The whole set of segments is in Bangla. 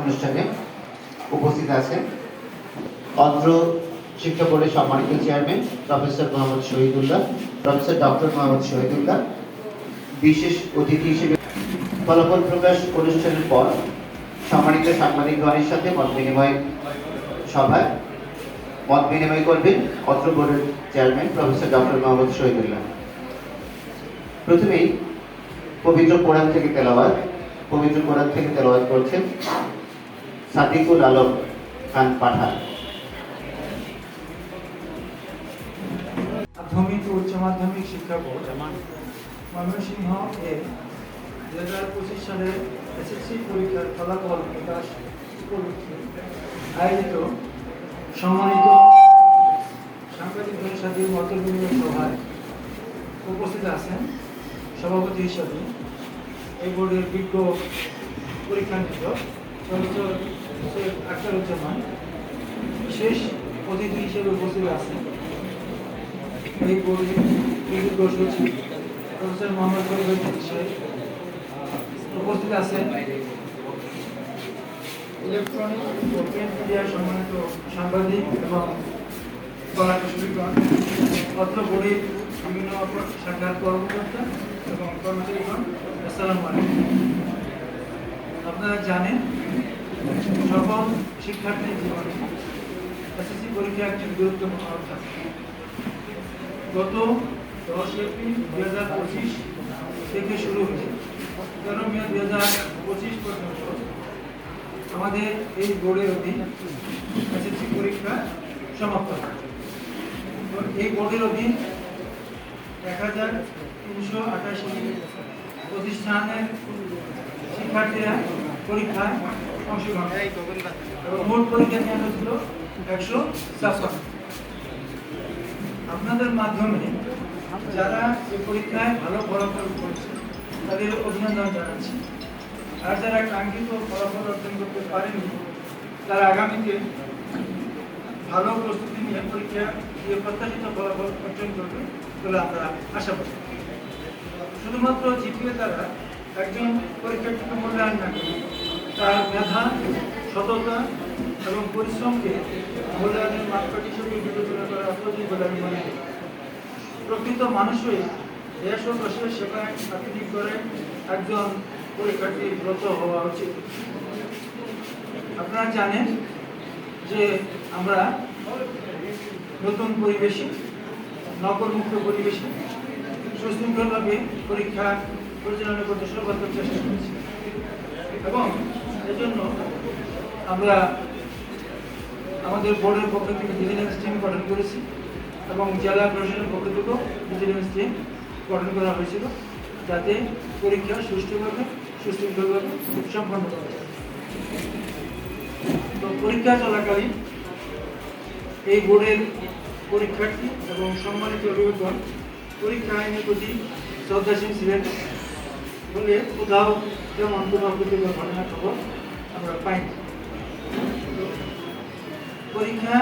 অনুষ্ঠানে উপস্থিত আছেন অন্ধ্র শিক্ষা বোর্ডের সম্মানিত chairman professor Mohammad Shahidullah, professor doctor Mohammad Shahidullah. বিশেষ অতিথি হিসেবে ফলাফল প্রকাশ অনুষ্ঠানের পর সম্মানিত সাংবাদিকগণের সাথে মত বিনিময় সভায় মত বিনিময় করবেন অত্র বোর্ডের chairman professor doctor Mohammad Shahidullah. প্রথমেই পবিত্র কোরআন থেকে তেলাওয়াত, পবিত্র কোরআন থেকে তেলাওয়াত করছেন সাদিকুল আলম খান পাঠান। মাধ্যমিক উচ্চ মাধ্যমিক শিক্ষা বোর্ড ময়মনসিংহ এর দু হাজার পঁচিশ সালে এসএসসি পরীক্ষার ফলাফল প্রকাশ উপলক্ষে আয়োজিত সম্মানিত সাংবাদিক সাথে মত সভায় উপস্থিত আছেন সভাপতি হিসাবে এই বোর্ডের বিজ্ঞ পরীক্ষা নিরীক্ষক প্রফেসর আখতারুজ্জামান বিশেষ অতিথি হিসেবে উপস্থিত আছেন। এই বিজ্ঞ সচিব প্রফেসর মোহাম্মদ ফরিদ উপস্থিত আছেন। সাংবাদিক এবং কলাকুশলীগণ বিভিন্ন শাখার আপনারা জানেন সকল শিক্ষার্থীর জীবনে এসএসসি পরীক্ষা একটি গুরুত্বপূর্ণ অর্থাৎ গত দশ এপ্রিল দু হাজার পঁচিশ থেকে শুরু হয়েছে। তেরো মে দু হাজার পঁচিশ পর্যন্ত আমাদের এই বোর্ডের অধীন এসএসসি পরীক্ষা সমাপ্ত হয় এই বোর্ডের অধীন এক হাজার তিনশো আঠাশি প্রতিষ্ঠানের শিক্ষার্থীরা পরীক্ষায় আপনাদের মাধ্যমে যারা এই পরীক্ষায় ভালো ফলাফল করছে, তাদের অভিনন্দন জানাচ্ছি। আর যারা কাঙ্ক্ষিত ফলাফল অর্জন করতে পারেনি, তারা আগামীতে ভালো প্রস্তুতি নিয়ে পরীক্ষা দিয়ে প্রত্যাশিত ফলাফল অর্জন করবে বলে আমরা আশা করি। শুধুমাত্র জিপিএ দ্বারা একজন পরীক্ষার্থীকে মূল্যায়ন না করে তার মেধা সততা এবং পরিশ্রমকে মূল্যায়নের মাপকাঠি হিসেবে বিবেচনা করা প্রয়োজন বলে আমি মনে করি। প্রকৃত মানুষই দেশ ও দেশের সেবায় আতিথি করে একজন পরীক্ষার্থী ব্রত হওয়া উচিত। আপনারা জানেন যে আমরা নতুন পরিবেশে নকলমুক্ত পরিবেশে, সুশৃঙ্খলভাবে পরীক্ষা পরিচালনা করতে সর্বাত্মক চেষ্টা করেছি। এবং এজন্য আমরা আমাদের বোর্ডের পক্ষ থেকে ভিজিলেন্স টিম গঠন করেছি এবং জেলা প্রশাসনের পক্ষ থেকেও ভিজিলেন্স টিম গঠন করা হয়েছিল যাতে পরীক্ষা সুষ্ঠুভাবে, সুশৃঙ্খলভাবে সম্পন্ন করা যায়। তো পরীক্ষা চলাকালীন এই বোর্ডের পরীক্ষার্থী এবং সম্মানিত অভিভাবক, পরীক্ষা আইনের প্রতি শ্রদ্ধাশীল ছিলেন বলে কোথাও তেমন কোনো ঘটনা খবর আমরা পাইনি তো পরীক্ষা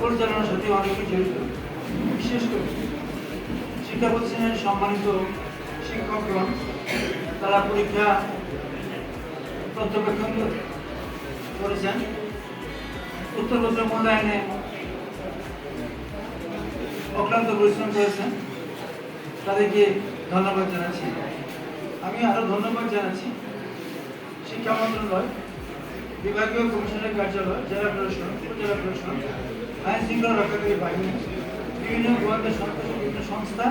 পরিচালনার সাথে অনেকে জড়িত বিশেষ করে শিক্ষা প্রতিষ্ঠানের সম্মানিত শিক্ষকগণ, তারা পরীক্ষা পর্যবেক্ষণ করেছেন। উত্তরপত্র মূল্যায়নে অক্লান্ত পরিশ্রম করেছেন। তাদেরকে ধন্যবাদ জানাচ্ছি। আমি আরও ধন্যবাদ জানাচ্ছি। শিক্ষা মন্ত্রণালয়, বিভাগীয় কমিশনের কার্যালয়, জেলা প্রশাসন, উপজেলা প্রশাসন আইন শৃঙ্খলা রক্ষাকারী বাহিনী, বিভিন্ন গোয়েন্দা সংস্থা বিভিন্ন সংস্থা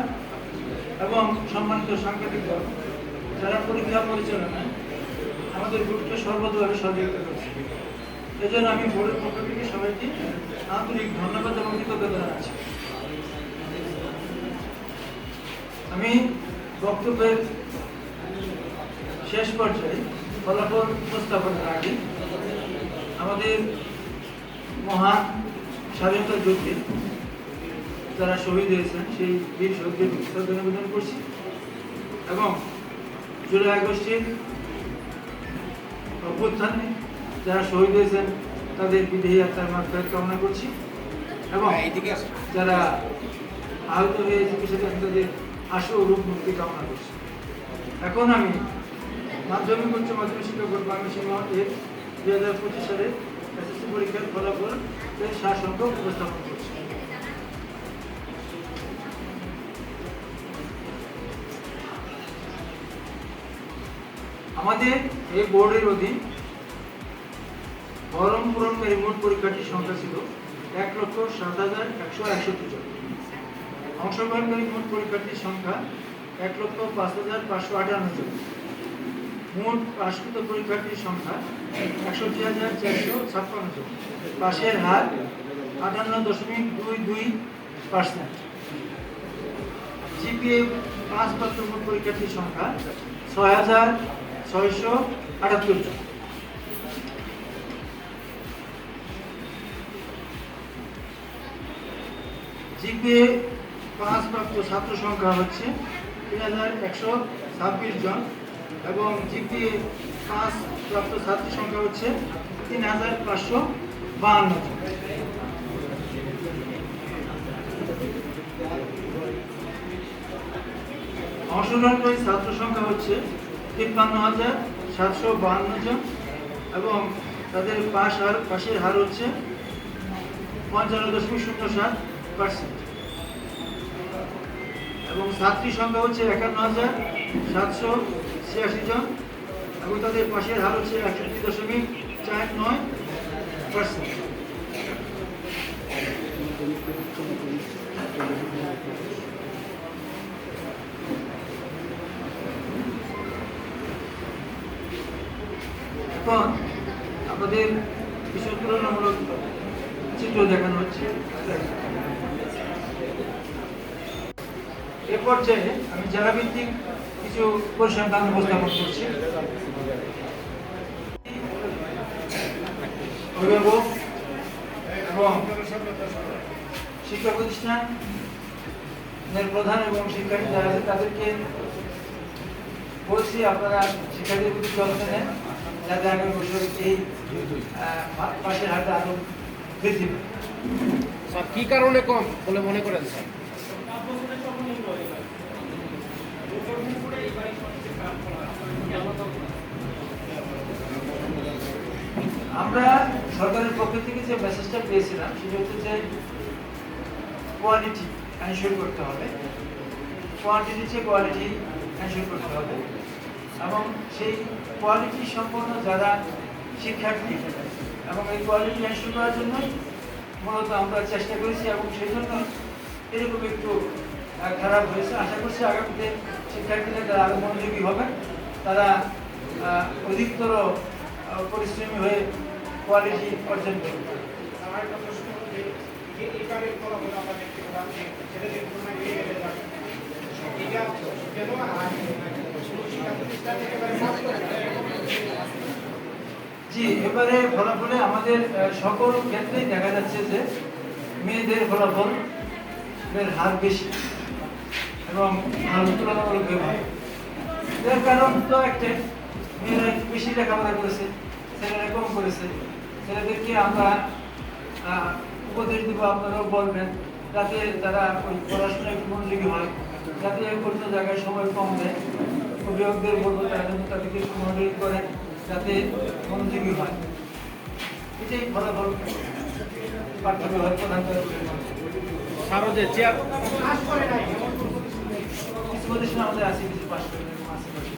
এবং সম্মানিত সাংবাদিক দল, যারা পরীক্ষা পরিচালনায় আমাদের গ্রুপকে সর্বদভাবে সহযোগিতা করছে। এজন্য আমি বোর্ডের পক্ষ থেকে সবাইকে আন্তরিক ধন্যবাদ এবং কৃতজ্ঞতা জানাচ্ছি। আমি বক্তব্যের শেষ পর্যায়ে ফলাফল উপস্থাপনের আগে আমাদের মহান স্বাধীনতা যুদ্ধে যারা শহীদ হয়েছেন সেই বীর শহীদদের শ্রদ্ধা নিবেদন করছি। এবং জুলাই আগস্টের অভ্যুত্থানে যারা শহীদ হয়েছেন তাদের বিদেহী আত্মার মাত্রায় কামনা করছি। এবং যারা আহত হয়ে চিকিৎসা তাদের আশু রূপ মুক্তি কামনা করছি। এখন আমি মাধ্যমিক উচ্চ মাধ্যমিক শিক্ষা বোর্ড বাংলাদেশের মহান এর দুই হাজার পঁচিশ সালে এসএসসি পরীক্ষার ফলাফল এর উপস্থাপন করছি। আমাদের এই বোর্ডের অধীন ফরম পূরণকারী মোট পরীক্ষার্থীর সংখ্যা ছিল এক লক্ষ সাত হাজার একশো একষট্টি জন। অংশগ্রহণকারী মোট পরীক্ষার্থীর সংখ্যা এক লক্ষ পাঁচ হাজার পাঁচশো আটান্ন জন। মোট পাশকৃত পরীক্ষার্থীর সংখ্যা একষট্টি হাজার চারশো ছাপ্পান্ন জন। পাশের হার আটান্ন দশমিক দুই দুই পার্সেন্ট। জিপিএ পাঁচ পাত্র মোট পরীক্ষার্থীর সংখ্যা ছয় হাজার ছয়শো আটাত্তর জন। জিপিএ পাঁচ প্রাপ্ত ছাত্র সংখ্যা হচ্ছে তিন হাজার একশো ছাব্বিশ জন এবং জিপিএ পাঁচ প্রাপ্ত ছাত্র সংখ্যা হচ্ছে তিন হাজার পাঁচশো বাহান্ন জন। অংশগ্রহণকারী ছাত্র সংখ্যা হচ্ছে তিপ্পান্ন হাজার সাতশো বাহান্ন জন এবং তাদের পাশ হার পাশের হার হচ্ছে পঞ্চান্ন দশমিক শূন্য সাত পার্সেন্ট। এবং ছাত্রী সংখ্যা হচ্ছে একান্ন হাজার সাতশো ছিয়াশি জন এবং তাদের পাশের হার হচ্ছে একষট্টি দশমিক চার নয় পার্সেন্ট এখন আমাদের কিছু তুলনামূলক চিত্র দেখানো হচ্ছে। এ পর্যায়ে আমি জেলা ভিত্তিক কিছু পরিসংখ্যান উপস্থাপন করছি। অভিভাবক এবং শিক্ষা প্রতিষ্ঠান প্রধান এবং শিক্ষার্থী যারা আছে, তাদেরকে বলছি, আপনারা শিক্ষার্থীদের প্রতি যত্ন নেন, যাতে আগামী বছর এই পাশের হারটা আরও বৃদ্ধি স্যার, কি কারণে কম বলে মনে করেন, স্যার? আমরা সরকারের পক্ষ থেকে যে মেসেজটা পেয়েছিলাম, সেটা হচ্ছে যে কোয়ালিটি এনশিওর করতে হবে। কোয়ান্টিটি চেয়ে কোয়ালিটি এনশিওর করতে হবে এবং সেই কোয়ালিটি সম্পন্ন যারা শিক্ষার্থী এবং এই কোয়ালিটি এনশিওর করার জন্যই মূলত আমরা চেষ্টা করেছি এবং সেই জন্য এরকম একটু খারাপ হয়েছে। আশা করছি আগামীতে শিক্ষার্থীরা যারা আরও মনোযোগী হবেন, তারা অধিকতর পরিশ্রমী হয়ে কোয়ালিটি অর্জন করবে আমার একটা প্রশ্ন যে যে ফলাফল আমরা দেখতে পেলাম যে ছেলেদের তুলনায় মেয়ে বেড়ে এটা কেন আর শিক্ষা প্রতিষ্ঠান একেবারে মাফ করে দেয়, এরকম জি এবারে ফলাফলে আমাদের সকল ক্ষেত্রেই দেখা যাচ্ছে যে মেয়েদের ফলাফল এর হার বেশি এবং হার তুলনামূলকভাবে ভালো এর কারণ তো একটাই মেয়েরা একটু বেশি লেখাপড়া করেছে ছেলেরা কম করেছে। ছেলেদেরকে আমরা উপদেশ দিব আপনারাও বলবেন যাতে তারা ওই পড়াশোনায় একটু মনোযোগী হয় যাতে অন্য জায়গায় সময় কম দেয়। অভিভাবকদের বলব তারা যেন তাদেরকে একটু মনোযোগী করেন যাতে মনোযোগী হয়। এটাই ফলাফল। পার্থক্য হয় প্রধান করে স্যারও যে চেয়ার করে কিছু আমাদের আছে কিছু পাশ করে